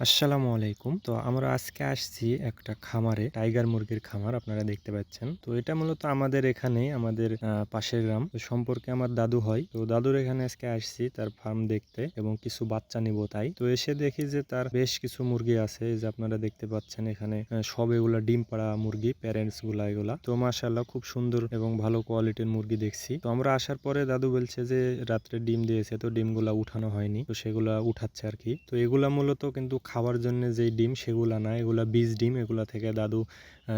আসসালামু আলাইকুম। তো আমরা আজকে আসছি একটা খামারে, টাইগার মুরগির খামার, আপনারা দেখতে পাচ্ছেন। তো এটা মূলত আমাদের এখানে, আমাদের পাশের গ্রাম। তো সম্পর্কে আমার দাদু হয়। তো দাদুর এখানে আজকে আসছি তার ফার্ম দেখতে এবং কিছু বাচ্চা নিব তাই। তো এসে দেখি যে তার বেশ কিছু মুরগি আছে। যে আপনারা দেখতে পাচ্ছেন এখানে সব এগুলা ডিম পাড়া মুরগি প্যারেন্টসগুলা এগুলা। তো মাশাল্লাহ খুব সুন্দর এবং ভালো কোয়ালিটির মুরগি দেখছি। তো আমরা আসার পরে দাদু বলছে যে, রাত্রে ডিম দিয়েছে, তো ডিমগুলা উঠানো হয়নি। তো সেগুলা উঠাচ্ছে আর কি তো এগুলা মূলত কিন্তু খাওয়ার জন্য যেই ডিম সেগুলা না, এগুলো বীজ ডিম, এগুলো থেকে দাদু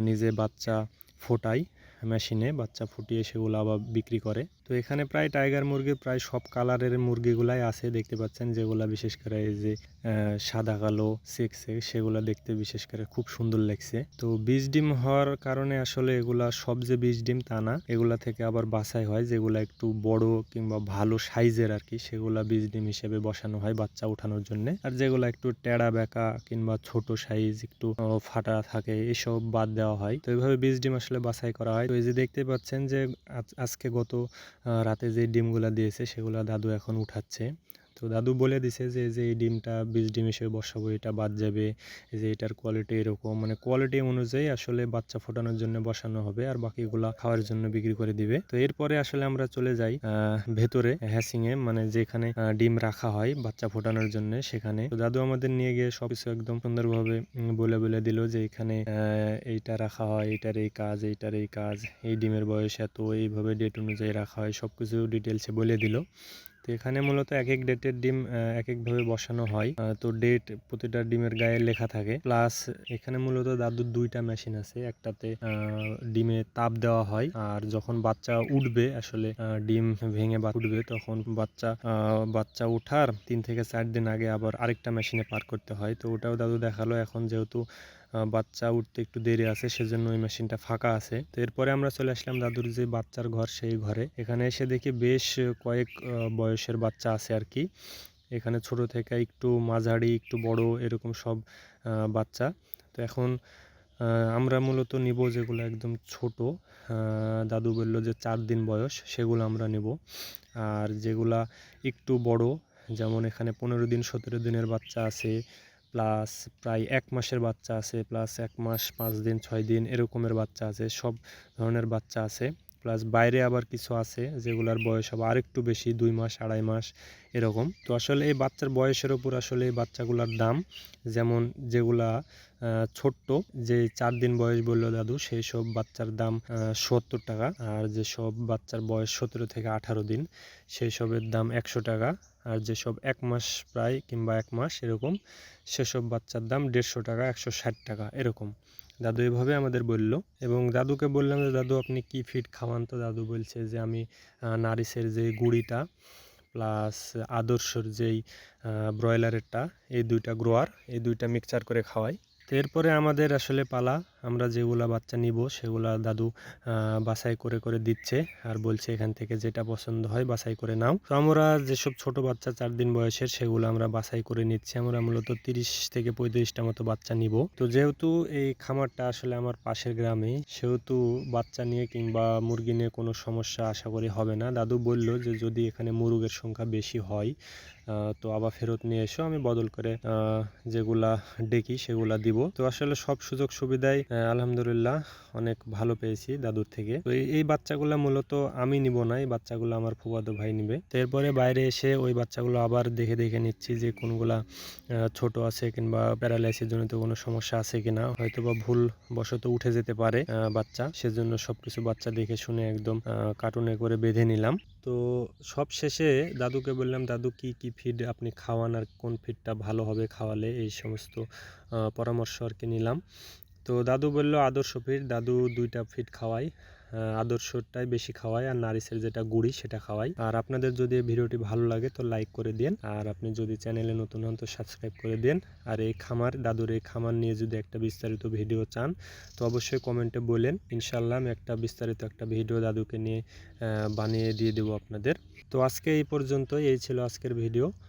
নিজে বাচ্চা ফোটায়, মেশিনে বাচ্চা ফুটিয়ে সেগুলো আবার বিক্রি করে। তো এখানে প্রায় টাইগার মুরগির প্রায় সব কালারের মুরগিগুলাই আছে, দেখতে পাচ্ছেন, যেগুলা বিশেষ করে এই যে সাদা, কালো, সেক্সে, সেগুলা দেখতে বিশেষ করে খুব সুন্দর লাগছে। তো বীজ ডিম হওয়ার কারণে আসলে এগুলা সব যে বীজ ডিম তা না, এগুলা থেকে আবার বাছাই হয়, যেগুলা একটু বড় কিংবা ভালো সাইজের আর কি, সেগুলা বীজ ডিম হিসেবে বসানো হয় বাচ্চা উঠানোর জন্য। আর যেগুলা একটু টেড়া বেঁকা কিংবা ছোট সাইজ, একটু ফাটা থাকে, এসব বাদ দেওয়া হয়। তো এইভাবে বীজ ডিম আসলে বাছাই করা হয়। তো এই যে দেখতে পাচ্ছেন যে, আজ- আজকে গত রাতে যে ডিমগুলা দিয়েছে সেগুলা দাদু এখন উঠাচ্ছে। তো দাদু বলে দিছে যে যে এই ডিমটা, বীজ ডিম হিসেবে বসাবো এটা বাদ যাবে, যে এটার কোয়ালিটি এরকম। মানে কোয়ালিটি অনুযায়ী আসলে বাচ্চা ফোটানোর জন্য বসানো হবে আর বাকিগুলা খাওয়ার জন্য বিক্রি করে দিবে। তো এরপরে আসলে আমরা চলে যাই ভেতরে হ্যাসিং এ মানে যেখানে ডিম রাখা হয় বাচ্চা ফোটানোর জন্য সেখানে। তো দাদু আমাদের নিয়ে গিয়ে সবকিছু একদম সুন্দরভাবে বলে বলে দিল যে এখানে এইটা রাখা হয়, এইটার এই কাজ, এইটার এই কাজ, এই ডিমের বয়স এত, এইভাবে ডেট অনুযায়ী রাখা হয়, সবকিছু ডিটেলসে বলে দিল। তো এখানে মূলত এক এক ডেটের ডিম এক একভাবে বসানো হয়। তো ডেট প্রতিটা ডিমের গায়ে লেখা থাকে। প্লাস এখানে মূলত দাদুর দুইটা মেশিন আছে। একটাতে ডিমে তাপ দেওয়া হয়। আর যখন বাচ্চা উঠবে, আসলে ডিম ভেঙে বা উঠবে, তখন বাচ্চা বাচ্চা উঠার তিন থেকে চার দিন আগে আবার আরেকটা মেশিনে পার করতে হয়। তো ওটাও দাদু দেখাল। এখন যেহেতু বাচ্চা উঠতে একটু দেরি আছে, সেজন্য ওই মেশিনটা ফাঁকা আছে। তো এরপরে আমরা চলে আসলাম দাদুর যে বাচ্চার ঘর, সেই ঘরে। এখানে এসে দেখি বেশ কয়েক বয়সের বাচ্চা আছে আর কি। এখানে ছোট থেকে একটু মাঝারি, একটু বড়, এরকম সব বাচ্চা। তো এখন আমরা মূলত নিব যেগুলো একদম ছোট। দাদু বলল যে চার দিন বয়স, সেগুলো আমরা নিব। আর যেগুলা একটু বড়, যেমন এখানে পনেরো দিন, সতেরো দিনের বাচ্চা আছে প্লাস প্রায় এক মাসের বাচ্চা আছে, প্লাস এক মাস, পাঁচ দিন, ছয় দিন এরকমের বাচ্চা আছে, সব ধরনের বাচ্চা আছে। প্লাস বাইরে আবার কিছু আছে যেগুলার বয়স আবার আরেকটু বেশি, দুই মাস, আড়াই মাস এরকম। তো আসলে এই বাচ্চার বয়সের ওপর আসলে এই বাচ্চাগুলোর দাম যেমন যেগুলা ছোট্ট, যে চার দিন বয়স বলল দাদু, সেই সব বাচ্চার দাম সত্তর টাকা। আর যেসব বাচ্চার বয়স সতেরো থেকে আঠারো দিন, সেই সবের দাম একশো টাকা। আর যেসব এক মাস প্রায় কিংবা এক মাস এরকম, সেসব বাচ্চার দাম দেড়শো টাকা, একশো ষাট টাকা এরকম। দাদু এভাবে আমাদের বলল এবং দাদুকে বললাম যে, দাদু, আপনি কি ফিড খাওয়ান? তো দাদু বলছে যে, আমি নারিসের যে গুঁড়িটা প্লাস আদর্শর যেই ব্রয়লারেরটা এই দুইটা গ্রোয়ার এই দুইটা মিক্সচার করে খাওয়াই। তো এরপরে আমাদের আসলে পালা আমরা যেগুলা বাচ্চা নিব, সেগুলা দাদু বাছাই করে করে দিচ্ছে আর বলছে এখান থেকে যেটা পছন্দ হয় বাছাই করে নাও। তো আমরা যেসব ছোট বাচ্চা চার দিন বয়সের, সেগুলো আমরা বাছাই করে নিচ্ছি। আমরা মূলত তিরিশ থেকে পঁয়ত্রিশটা মতো বাচ্চা নিব। তো যেহেতু এই খামারটা আসলে আমার পাশের গ্রামে, সেহেতু বাচ্চা নিয়ে কিংবা মুরগি নিয়ে কোনো সমস্যা আশা করি হবে না। দাদু বলল যে যদি এখানে মুরগের সংখ্যা বেশি হয় তো আবার ফেরত নিয়ে এসো, আমি বদল করে যেগুলা ডেকি সেগুলা দিব। তো আসলে সব সুযোগ সুবিধাই আলহামদুলিল্লাহ, অনেক ভালো পেয়েছি দাদুর থেকে। তো এই- বাচ্চাগুলো মূলত আমি নিব না, এই বাচ্চাগুলো আমার ফুফাতো ভাই নিবে। তো এরপরে বাইরে এসে ওই বাচ্চাগুলো আবার দেখে দেখে নিচ্ছি যে কোনগুলা ছোট আছে কিংবা প্যারালাইসিস জনিত কোনো সমস্যা আছে কিনা। হয়তো বা ভুল বশত উঠে যেতে পারে বাচ্চা। সেজন্য সবকিছু বাচ্চা দেখে শুনে একদম কার্টুনে করে বেঁধে নিলাম। তো সব শেষে দাদুকে বললাম, দাদু, কি কি ফিড আপনি খাওয়ান আর কোন ফিডটা ভালো হবে খাওয়ালে? এই সমস্ত পরামর্শ আর কি নিলাম। তো দাদু বলল, আদর্শ ফিড। দাদু দুইটা ফিট খাওয়াই আদর্শটাই বেশি খাওয়াই আর নারিসের যেটা গুড়ি সেটা খাওয়াই আর আপনাদের যদি ভিডিওটি ভালো লাগে তো লাইক করে দিন। আর আপনি যদি চ্যানেলে নতুন হন তো সাবস্ক্রাইব করে দিন। আর এই খামার, দাদুর এই খামার নিয়ে যদি একটা বিস্তারিত ভিডিও চান তো অবশ্যই কমেন্টে বলেন। ইনশাল্লাহ আমি একটা বিস্তারিত একটা ভিডিও দাদুকে নিয়ে বানিয়ে দিয়ে দেবো আপনাদের। তো আজকে এই পর্যন্তই। এই ছিল আজকের ভিডিও।